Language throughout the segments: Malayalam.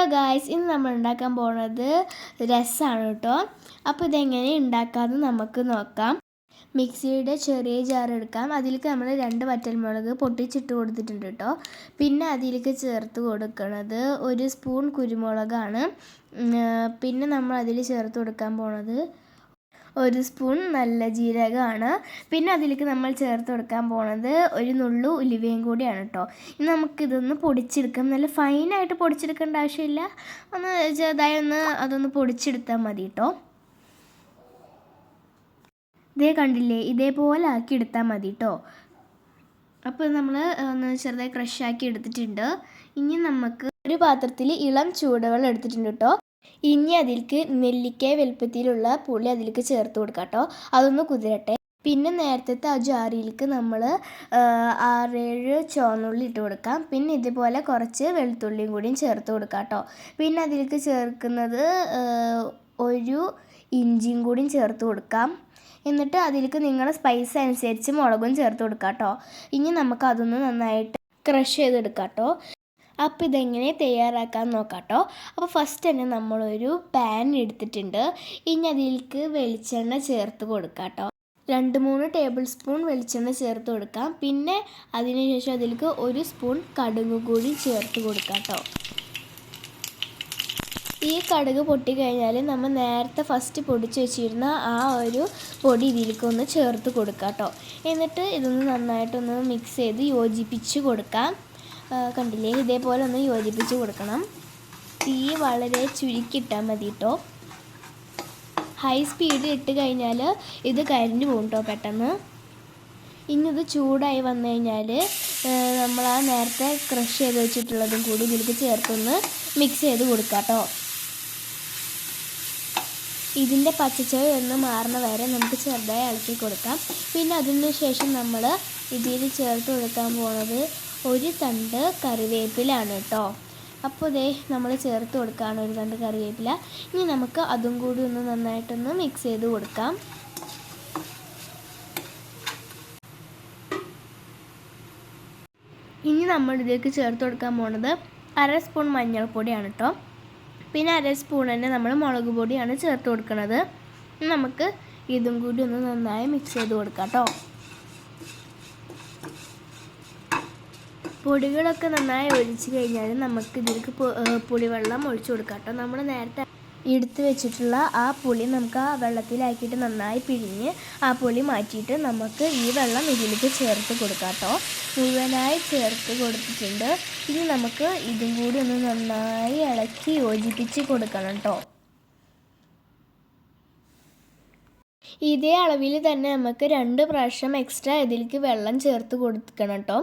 ഹലോ ഗായ്സ് ഇന്ന് നമ്മൾ ഉണ്ടാക്കാൻ പോണത് രസമാണ് കേട്ടോ. അപ്പോൾ ഇതെങ്ങനെ ഉണ്ടാക്കാമെന്ന് നമുക്ക് നോക്കാം. മിക്സിയുടെ ചെറിയ ജാർ എടുക്കാം. അതിലേക്ക് നമ്മൾ രണ്ട് വറ്റൽമുളക് പൊട്ടിച്ചിട്ട് കൊടുത്തിട്ടുണ്ട് കേട്ടോ. പിന്നെ അതിലേക്ക് ചേർത്ത് കൊടുക്കുന്നത് ഒരു സ്പൂൺ കുരുമുളകാണ്. പിന്നെ നമ്മൾ അതിൽ ചേർത്ത് കൊടുക്കാൻ പോണത് ഒരു സ്പൂൺ നല്ല ജീരകമാണ്. പിന്നെ അതിലേക്ക് നമ്മൾ ചേർത്ത് കൊടുക്കാൻ പോണത് ഒരു നുള്ളു ഉലുവയും കൂടിയാണ് കേട്ടോ ഇനി നമുക്കിതൊന്ന് പൊടിച്ചെടുക്കാം. നല്ല ഫൈനായിട്ട് പൊടിച്ചെടുക്കേണ്ട ആവശ്യമില്ല. ഒന്ന് ചെറുതായി ഒന്ന് അതൊന്ന് പൊടിച്ചെടുത്താൽ മതി കേട്ടോ ഇതേ കണ്ടില്ലേ? ഇതേപോലെ ആക്കി എടുത്താൽ മതി കേട്ടോ അപ്പോൾ നമ്മൾ ഒന്ന് ചെറുതായി ക്രഷാക്കി എടുത്തിട്ടുണ്ട്. ഇനി നമുക്ക് ഒരു പാത്രത്തിൽ ഇളം ചൂടുവെള്ളം എടുത്തിട്ടുണ്ട് കേട്ടോ ഇനി അതിലേക്ക് നെല്ലിക്ക വലുപ്പത്തിലുള്ള പുളി അതിലേക്ക് ചേർത്ത് കൊടുക്കാം കേട്ടോ. അതൊന്ന് കുതിരട്ടെ. പിന്നെ നേരത്തെ ആ ജാറിയിലേക്ക് നമ്മൾ ആറേഴ് ചുവന്നുള്ളി ഇട്ട് കൊടുക്കാം. പിന്നെ ഇതുപോലെ കുറച്ച് വെളുത്തുള്ളിയും കൂടിയും ചേർത്ത് കൊടുക്കാം കേട്ടോ. പിന്നെ അതിലേക്ക് ചേർക്കുന്നത് ഒരു ഇഞ്ചിയും കൂടിയും ചേർത്ത് കൊടുക്കാം. എന്നിട്ട് അതിലേക്ക് നിങ്ങളുടെ സ്പൈസ് അനുസരിച്ച് മുളകും ചേർത്ത് കൊടുക്കാം കേട്ടോ. ഇനി നമുക്ക് അതൊന്ന് നന്നായിട്ട് ക്രഷ് ചെയ്തെടുക്കാം കേട്ടോ. അപ്പോൾ ഇതെങ്ങനെ തയ്യാറാക്കാൻ നോക്കാം കേട്ടോ അപ്പോൾ ഫസ്റ്റ് തന്നെ നമ്മളൊരു പാൻ എടുത്തിട്ടുണ്ട്. ഇനി അതിലേക്ക് വെളിച്ചെണ്ണ ചേർത്ത് കൊടുക്കാം കേട്ടോ രണ്ട് മൂന്ന് ടേബിൾ സ്പൂൺ വെളിച്ചെണ്ണ ചേർത്ത് കൊടുക്കാം. പിന്നെ അതിനുശേഷം അതിലേക്ക് ഒരു സ്പൂൺ കടുക് കൂടി ചേർത്ത് കൊടുക്കാം കേട്ടോ ഈ കടുക് പൊട്ടിക്കഴിഞ്ഞാൽ നമ്മൾ നേരത്തെ ഫസ്റ്റ് പൊടിച്ച് വെച്ചിരുന്ന ആ ഒരു പൊടി ഇതിലേക്ക് ഒന്ന് ചേർത്ത് കൊടുക്കാം കേട്ടോ എന്നിട്ട് ഇതൊന്ന് നന്നായിട്ടൊന്ന് മിക്സ് ചെയ്ത് യോജിപ്പിച്ച് കൊടുക്കാം. കണ്ടില്ലേ? ഇതേപോലെ ഒന്ന് യോജിപ്പിച്ച് കൊടുക്കണം. തീ വളരെ ചുരുക്കിയിട്ടാൽ മതി കേട്ടോ ഹൈ സ്പീഡിൽ ഇട്ട് കഴിഞ്ഞാൽ ഇത് കരിഞ്ഞു പോകും കേട്ടോ പെട്ടെന്ന്. ഇനി ഇത് ചൂടായി വന്നു കഴിഞ്ഞാൽ നമ്മൾ ആ നേരത്തെ ക്രഷ് ചെയ്ത് വെച്ചിട്ടുള്ളതും കൂടി ഇതിലേക്ക് ചേർത്തൊന്ന് മിക്സ് ചെയ്ത് കൊടുക്കാം കേട്ടോ ഇതിന്റെ പച്ചച്ചവ ഒന്ന് മാറുന്ന വരെ നമുക്ക് ചെറുതായി ഇളക്കി കൊടുക്കാം. പിന്നെ അതിന് ശേഷം നമ്മൾ ഇതിൽ ചേർത്ത് കൊടുക്കാൻ പോണത് ഒരു തണ്ട് കറിവേപ്പിലാണ് കേട്ടോ. അപ്പോൾ ദേ നമ്മൾ ചേർത്ത് കൊടുക്കുകയാണ് ഒരു തണ്ട് കറിവേപ്പില. ഇനി നമുക്ക് അതും കൂടി ഒന്ന് നന്നായിട്ടൊന്ന് മിക്സ് ചെയ്ത് കൊടുക്കാം. ഇനി നമ്മൾ ഇതിലേക്ക് ചേർത്ത് കൊടുക്കാൻ പോണത് അര സ്പൂൺ മഞ്ഞൾപ്പൊടിയാണ് കേട്ടോ. പിന്നെ അര സ്പൂൺ തന്നെ നമ്മൾ മുളക് പൊടിയാണ് ചേർത്ത് കൊടുക്കുന്നത് നമുക്ക് ഇതും കൂടി ഒന്ന് നന്നായി മിക്സ് ചെയ്ത് കൊടുക്കാം കേട്ടോ. പൊടികളൊക്കെ നന്നായി ഒഴിച്ച് കഴിഞ്ഞാൽ നമുക്ക് ഇതിലേക്ക് പുളിവെള്ളം ഒഴിച്ചു കൊടുക്കാം കേട്ടോ. നമ്മൾ നേരത്തെ എടുത്ത് വെച്ചിട്ടുള്ള ആ പുളി നമുക്ക് ആ വെള്ളത്തിലാക്കിയിട്ട് നന്നായി പിഴിഞ്ഞ് ആ പുളി മാറ്റിയിട്ട് നമുക്ക് ഈ വെള്ളം ഇതിലേക്ക് ചേർത്ത് കൊടുക്കാം കേട്ടോ. മുഴുവനായി ചേർത്ത് കൊടുത്തിട്ടുണ്ട്. ഇനി നമുക്ക് ഇതും കൂടി ഒന്ന് നന്നായി ഇളക്കി യോജിപ്പിച്ച് കൊടുക്കണം കേട്ടോ. ഇതേ അളവിൽ തന്നെ നമുക്ക് രണ്ട് പ്രാവശ്യം എക്സ്ട്രാ ഇതിലേക്ക് വെള്ളം ചേർത്ത് കൊടുക്കണം കേട്ടോ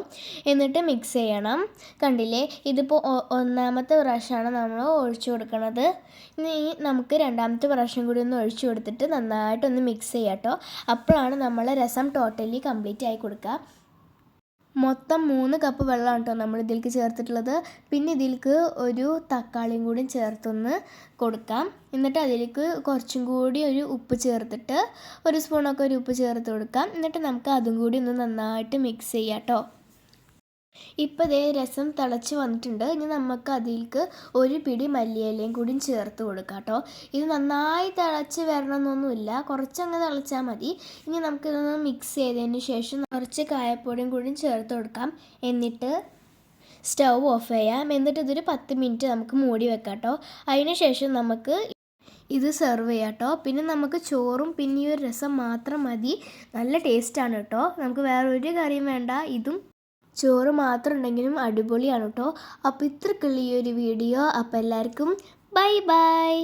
എന്നിട്ട് മിക്സ് ചെയ്യണം. കണ്ടില്ലേ? ഇതിപ്പോൾ ഒന്നാമത്തെ പ്രാവശ്യമാണ് നമ്മൾ ഒഴിച്ചു കൊടുക്കുന്നത് ഇനി നമുക്ക് രണ്ടാമത്തെ പ്രാവശ്യം കൂടി ഒന്ന് ഒഴിച്ചു കൊടുത്തിട്ട് നന്നായിട്ടൊന്ന് മിക്സ് ചെയ്യാം കേട്ടോ അപ്പോഴാണ് നമ്മൾ രസം ടോട്ടലി കംപ്ലീറ്റ് ആയി കൊടുക്കുക. മൊത്തം മൂന്ന് കപ്പ് വെള്ളമാണ് കേട്ടോ നമ്മൾ ഇതിലേക്ക് ചേർത്തിട്ടുള്ളത്. പിന്നെ ഇതിലേക്ക് ഒരു തക്കാളിയും കൂടി ചേർത്തൊന്ന് കൊടുക്കാം. എന്നിട്ട് അതിലേക്ക് കുറച്ചും കൂടി ഒരു ഉപ്പ് ചേർത്തിട്ട് ഒരു സ്പൂണൊക്കെ ഒരു ഉപ്പ് ചേർത്ത് കൊടുക്കാം. എന്നിട്ട് നമുക്ക് അതും കൂടി ഒന്ന് നന്നായിട്ട് മിക്സ് ചെയ്യാം കേട്ടോ ഇപ്പോൾ ഇതേ രസം തിളച്ച് വന്നിട്ടുണ്ട്. ഇനി നമുക്ക് അതിലേക്ക് ഒരു പിടി മല്ലിയിലയും കൂടി ചേർത്ത് കൊടുക്കാം കേട്ടോ. ഇത് നന്നായി തിളച്ച് വരണമെന്നൊന്നുമില്ല. കുറച്ചങ്ങ് തിളച്ചാൽ മതി. ഇനി നമുക്കിതൊന്ന് മിക്സ് ചെയ്തതിന് ശേഷം കുറച്ച് കായപ്പൊടിയും കൂടി ചേർത്ത് കൊടുക്കാം. എന്നിട്ട് സ്റ്റൗ ഓഫ് ചെയ്യാം. എന്നിട്ട് ഇതൊരു പത്ത് മിനിറ്റ് നമുക്ക് മൂടി വെക്കാം കേട്ടോ. അതിന് ശേഷം നമുക്ക് ഇത് സെർവ് ചെയ്യാം കേട്ടോ. പിന്നെ നമുക്ക് ചോറും പിന്നെ ഈ ഒരു രസം മാത്രം മതി. നല്ല ടേസ്റ്റാണ് കേട്ടോ. നമുക്ക് വേറെ ഒരു കറിയും വേണ്ട. ഇതും ചോറ് മാത്രം ഉണ്ടെങ്കിലും അടിപൊളിയാണ് കേട്ടോ. അപ്പോൾ ഇത്രക്കുള്ള ഈ ഒരു വീഡിയോ. അപ്പോൾ എല്ലാവർക്കും ബൈ ബൈ.